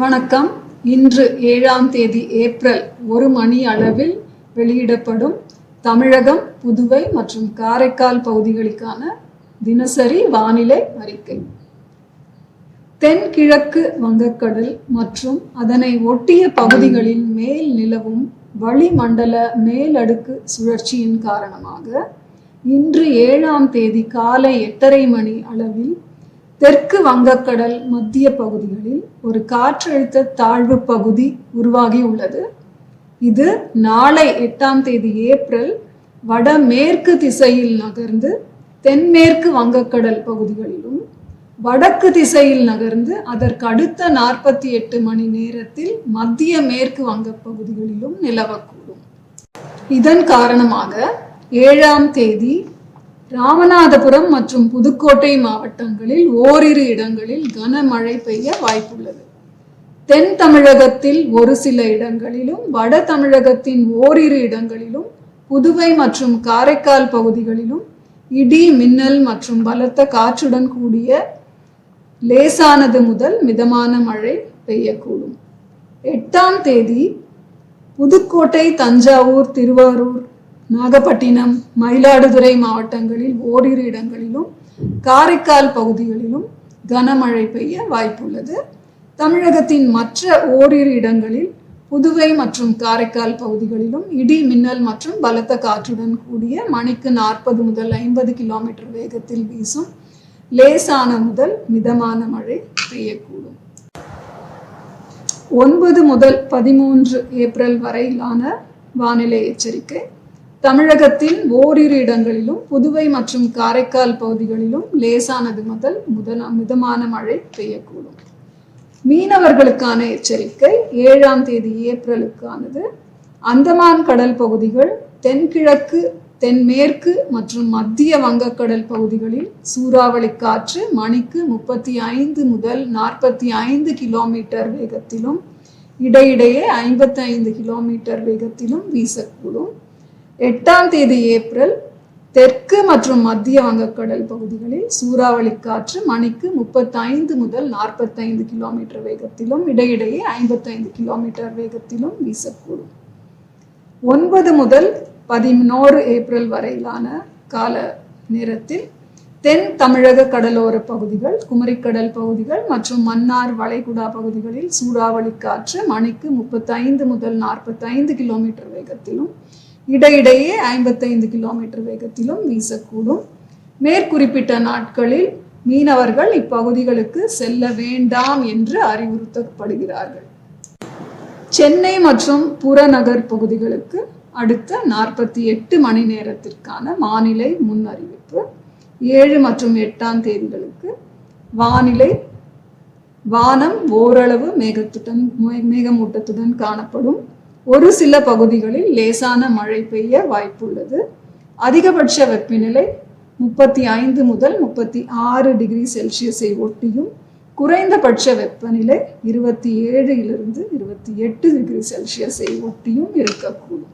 வணக்கம். இன்று ஏழாம் தேதி ஏப்ரல் ஒரு மணி அளவில் வெளியிடப்படும் தமிழகம் புதுவை மற்றும் காரைக்கால் பகுதிகளுக்கான தினசரி வானிலை அறிக்கை. தென்கிழக்கு வங்கக்கடல் மற்றும் அதனை ஒட்டிய பகுதிகளின் மேல் நிலவும் வளிமண்டல மேலடுக்கு சுழற்சியின் காரணமாக இன்று ஏழாம் தேதி காலை எட்டரை மணி அளவில் தெற்கு வங்கக்கடல் மத்திய பகுதிகளில் ஒரு காற்றழுத்த தாழ்வு பகுதி உருவாகி உள்ளது இது நாளை எட்டாம் தேதி ஏப்ரல் வடமேற்கு திசையில் நகர்ந்து தென்மேற்கு வங்கக்கடல் பகுதிகளிலும் வடக்கு திசையில் நகர்ந்து அதற்கு அடுத்த நாற்பத்தி எட்டு மணி நேரத்தில் மத்திய மேற்கு வங்கப் பகுதிகளிலும் நிலவக்கூடும். இதன் காரணமாக ஏழாம் தேதி ராமநாதபுரம் மற்றும் புதுக்கோட்டை மாவட்டங்களில் ஓரிரு இடங்களில் கனமழை பெய்ய வாய்ப்புள்ளது. தென் தமிழகத்தில் ஒரு சில இடங்களிலும் வட தமிழகத்தின் ஓரிரு இடங்களிலும் புதுவை மற்றும் காரைக்கால் பகுதிகளிலும் இடி மின்னல் மற்றும் பலத்த காற்றுடன் கூடிய லேசானது முதல் மிதமான மழை பெய்யக்கூடும். எட்டாம் தேதி புதுக்கோட்டை தஞ்சாவூர் திருவாரூர் நாகப்பட்டினம் மயிலாடுதுறை மாவட்டங்களில் ஓரிரு இடங்களிலும் காரைக்கால் பகுதிகளிலும் கனமழை பெய்ய வாய்ப்புள்ளது. தமிழகத்தின் மற்ற ஓரிரு இடங்களில் புதுவை மற்றும் காரைக்கால் பகுதிகளிலும் இடி மின்னல் மற்றும் பலத்த காற்றுடன் கூடிய மணிக்கு நாற்பது முதல் ஐம்பது கிலோமீட்டர் வேகத்தில் வீசும் லேசான முதல் மிதமான மழை பெய்யக்கூடும். ஒன்பது முதல் பதிமூன்று ஏப்ரல் வரையிலான வானிலை எச்சரிக்கை. தமிழகத்தின் ஓரிரு இடங்களிலும் புதுவை மற்றும் காரைக்கால் பகுதிகளிலும் லேசானது முதல் முதல மிதமான மழை பெய்யக்கூடும். மீனவர்களுக்கான எச்சரிக்கை ஏழாம் தேதி ஏப்ரலுக்கானது. அந்தமான் கடல் பகுதிகள் தென்கிழக்கு தென்மேற்கு மற்றும் மத்திய வங்கக்கடல் பகுதிகளில் சூறாவளி காற்று மணிக்கு முப்பத்தி ஐந்து முதல் நாற்பத்தி ஐந்து கிலோமீட்டர் வேகத்திலும் இடையிடையே ஐம்பத்தி ஐந்து கிலோமீட்டர் வேகத்திலும் வீசக்கூடும். எட்டாம் தேதி ஏப்ரல் தெற்கு மற்றும் மத்திய வங்கக்கடல் பகுதிகளில் சூறாவளி காற்று மணிக்கு முப்பத்தைந்து முதல் நாற்பத்தைந்து கிலோமீட்டர் வேகத்திலும் இடையிடையே ஐம்பத்தைந்து கிலோமீட்டர் வேகத்திலும் வீசக்கூடும். ஒன்பது முதல் பதினோரு ஏப்ரல் வரையிலான கால நேரத்தில் தென் தமிழக கடலோர பகுதிகள் குமரிக்கடல் பகுதிகள் மற்றும் மன்னார் வளைகுடா பகுதிகளில் சூறாவளி காற்று மணிக்கு முப்பத்தைந்து முதல் நாற்பத்தைந்து கிலோமீட்டர் வேகத்திலும் இடையிடையே ஐம்பத்தைந்து கிலோமீட்டர் வேகத்திலும் வீசக்கூடும். மேற்குறிப்பிட்ட நாட்களில் மீனவர்கள் இப்பகுதிகளுக்கு செல்ல வேண்டாம் என்று அறிவுறுத்தப்படுகிறார்கள். சென்னை மற்றும் புறநகர் பகுதிகளுக்கு அடுத்த நாற்பத்தி எட்டு மணி நேரத்திற்கான வானிலை முன்னறிவிப்பு. ஏழு மற்றும் எட்டாம் தேதிகளுக்கு வானிலை வானம் ஓரளவு மேகத்துடன் மேகமூட்டத்துடன் காணப்படும். ஒரு சில பகுதிகளில் லேசான மழை பெய்ய வாய்ப்புள்ளது. அதிகபட்ச வெப்பநிலை முப்பத்தி ஐந்து முதல் முப்பத்தி ஆறு டிகிரி செல்சியஸை ஒட்டியும் குறைந்தபட்ச வெப்பநிலை இருபத்தி ஏழிலிருந்து இருபத்தி எட்டு டிகிரி செல்சியஸை ஒட்டியும் இருக்கக்கூடும்.